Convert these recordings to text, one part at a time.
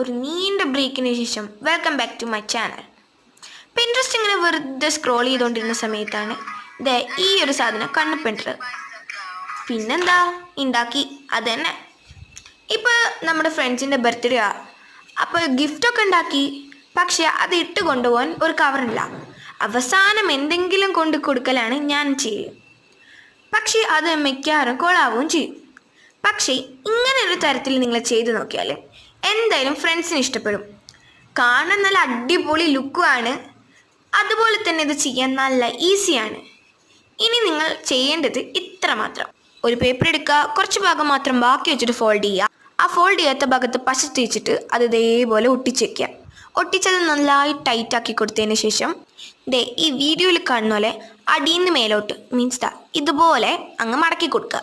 ഒരു നീണ്ട ബ്രേക്കിന് ശേഷം welcome back to my channel Pinterest ഇങ്ങനെ വെറുതെ സ്ക്രോൾ ചെയ്തുകൊണ്ടിരുന്ന സമയത്താണ് ദേ ഈ ഒരു സാധനം കണ്ണുപെട്ടത് പിന്നെന്താ? ഉണ്ടാക്കി അത് തന്നെ ഇപ്പോൾ നമ്മുടെ ഫ്രണ്ട്സിന്റെ ബർത്ത്ഡേ ആ. അപ്പോൾ ഗിഫ്റ്റൊക്കെ ഉണ്ടാക്കി പക്ഷേ അത് ഇട്ട് കൊണ്ടുപോകാൻ ഒരു കവറില്ല അവസാനം എന്തെങ്കിലും കൊണ്ട് കൊടുക്കലാണ് ഞാൻ ചെയ്യുക പക്ഷേ അത് മിക്കവാറും കൊളാവുകയും ചെയ്യും. പക്ഷേ ഇങ്ങനെ ഒരു തരത്തിൽ നിങ്ങൾ ചെയ്തു നോക്കിയാൽ എന്തായാലും ഫ്രണ്ട്സിന് ഇഷ്ടപ്പെടും. കാണാൻ നല്ല അടിപൊളി ലുക്കുമാണ് അതുപോലെ തന്നെ ഇത് ചെയ്യാൻ നല്ല ഈസിയാണ് ഇനി നിങ്ങൾ ചെയ്യേണ്ടത് ഇത്ര മാത്രം. ഒരു പേപ്പർ എടുക്കുക കുറച്ച് ഭാഗം മാത്രം ബാക്കി വെച്ചിട്ട് ഫോൾഡ് ചെയ്യുക. ആ ഫോൾഡ് ചെയ്യാത്ത ഭാഗത്ത് പശ തേച്ചിട്ട് അത് ഇതേപോലെ ഒട്ടിച്ചേക്കുക ഒട്ടിച്ചത് നന്നായി ടൈറ്റ് ആക്കി കൊടുത്തതിന് ശേഷം ദേ ഈ വീഡിയോയിൽ കാണുന്ന പോലെ അടിയിൽ നിന്ന് മേലോട്ട് മീൻസ് ദാ ഇതുപോലെ അങ്ങ് മടക്കി കൊടുക്കുക.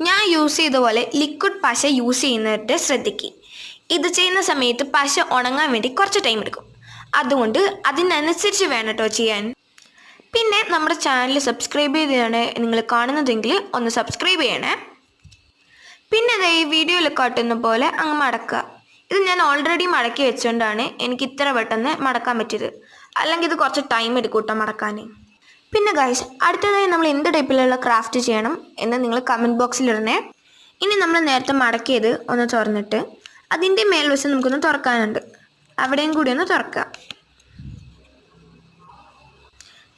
ഞാൻ യൂസ് ചെയ്ത പോലെ ലിക്വിഡ് പശ യൂസ് ചെയ്യുന്നവരുടെ ശ്രദ്ധിക്കുക ഇത് ചെയ്യുന്ന സമയത്ത് പശ ഉണങ്ങാൻ വേണ്ടി കുറച്ച് ടൈം എടുക്കും. അതുകൊണ്ട് അതിനനുസരിച്ച് വേണം കേട്ടോ ചെയ്യാൻ. പിന്നെ നമ്മുടെ ചാനൽ സബ്സ്ക്രൈബ് ചെയ്താണ് നിങ്ങൾ കാണുന്നതെങ്കിൽ ഒന്ന് സബ്സ്ക്രൈബ് ചെയ്യണേ. പിന്നെ ദേ ഈ വീഡിയോയിൽ കാട്ടുന്ന പോലെ അങ്ങ് മടക്കുക. ഇത് ഞാൻ ഓൾറെഡി മടക്കി വെച്ചുകൊണ്ടാണ് എനിക്ക് ഇത്ര പെട്ടെന്ന് മടക്കാൻ പറ്റിയത്. അല്ലെങ്കിൽ ഇത് കുറച്ച് ടൈം എടുക്കും കേട്ടോ മടക്കാൻ പിന്നെ ഗൈസ് അടുത്തതായി നമ്മൾ എന്ത് ടൈപ്പിലുള്ള ക്രാഫ്റ്റ് ചെയ്യണം എന്ന് നിങ്ങൾ കമന്റ് ബോക്സിൽ ഇടണേ. ഇനി നമ്മൾ നേരത്തെ മടക്കിയത് ഒന്ന് തുറന്നിട്ട് അതിന്റെ മേൽവശം നമുക്കൊന്ന് തുറക്കാനുണ്ട്. അവിടെയും കൂടി ഒന്ന് തുറക്കുക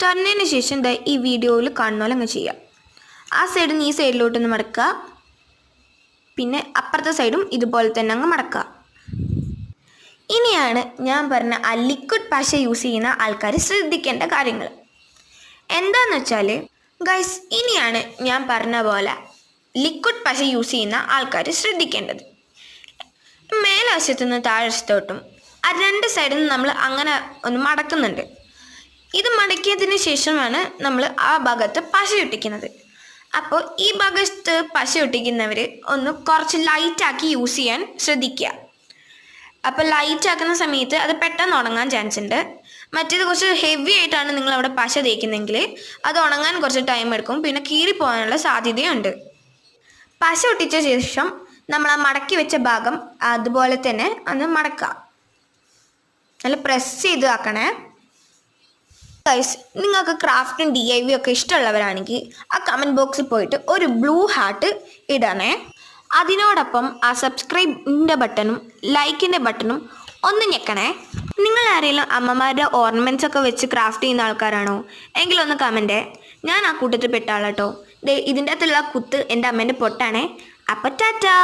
തുറന്നതിന് ശേഷം ദാ ഈ വീഡിയോയിൽ കാണുന്നപോലെ അങ്ങ് ചെയ്യാം. ആ സൈഡിൽ നിന്ന് ഈ സൈഡിലോട്ടൊന്ന് മടക്കുക പിന്നെ അപ്പുറത്തെ സൈഡും ഇതുപോലെ തന്നെ അങ്ങ് മടക്കുക ഇനിയാണ് ഞാൻ പറഞ്ഞ ആ ലിക്വിഡ് പശ യൂസ് ചെയ്യുന്ന ആൾക്കാർ ശ്രദ്ധിക്കേണ്ട കാര്യങ്ങൾ. എന്താന്ന് വെച്ചാൽ ഗൈസ് ഇനിയാണ് ഞാൻ പറഞ്ഞ പോലെ ലിക്വിഡ് പശ യൂസ് ചെയ്യുന്ന ആൾക്കാർ ശ്രദ്ധിക്കേണ്ടത്. മേൽവശത്തു നിന്ന് താഴ്വശത്തോട്ടും ആ രണ്ട് സൈഡിൽ നിന്ന് നമ്മൾ അങ്ങനെ ഒന്ന് മടക്കുന്നുണ്ട്. ഇത് മടക്കിയതിന് ശേഷമാണ് നമ്മൾ ആ ഭാഗത്ത് പശ ഒട്ടിക്കുന്നത്. അപ്പോൾ ഈ ഭാഗത്ത് പശ ഒട്ടിക്കുന്നവർ ഒന്ന് കുറച്ച് ലൈറ്റാക്കി യൂസ് ചെയ്യാൻ ശ്രദ്ധിക്കുക. അപ്പോൾ ലൈറ്റ് ആക്കുന്ന സമയത്ത് അത് പെട്ടെന്ന് ഉണങ്ങാൻ ചാൻസ് ഉണ്ട്. മറ്റേത് കുറച്ച് ഹെവി ആയിട്ടാണ് നിങ്ങൾ അവിടെ പശ തേക്കുന്നതെങ്കിൽ അത് ഉണങ്ങാൻ കുറച്ച് ടൈം എടുക്കും. പിന്നെ കീറിപ്പോകാനുള്ള സാധ്യതയുണ്ട്. പശ ഒട്ടിച്ച ശേഷം നമ്മൾ ആ മടക്കി വെച്ച ഭാഗം അതുപോലെ തന്നെ ഒന്ന് മടക്കുക. നല്ല പ്രസ് ചെയ്ത് ആക്കണേ. ഗൈസ് നിങ്ങൾക്ക് ക്രാഫ്റ്റും ഡി ഐ വി ഒക്കെ ഇഷ്ടമുള്ളവരാണെങ്കിൽ ആ കമന്റ് ബോക്സിൽ പോയിട്ട് ഒരു ബ്ലൂ ഹാർട്ട് ഇടണേ. അതിനോടൊപ്പം ആ സബ്സ്ക്രൈബിന്റെ ബട്ടണും ലൈക്കിന്റെ ബട്ടണും ഒന്ന് ഞെക്കണേ. നിങ്ങൾ ആരെങ്കിലും അമ്മമാരുടെ ഓർണമെന്റ്സ് ഒക്കെ വെച്ച് ക്രാഫ്റ്റ് ചെയ്യുന്ന ആൾക്കാരാണോ? എങ്കിലൊന്ന് കമന്റേ ഞാൻ ആ കൂട്ടത്തിൽ പെട്ടാളട്ടോ ദേ ഇതിന്റെ അകത്തുള്ള കുത്ത് എന്റെ അമ്മേന്റെ പൊട്ടാണേ. അപ്പം ടാറ്റാ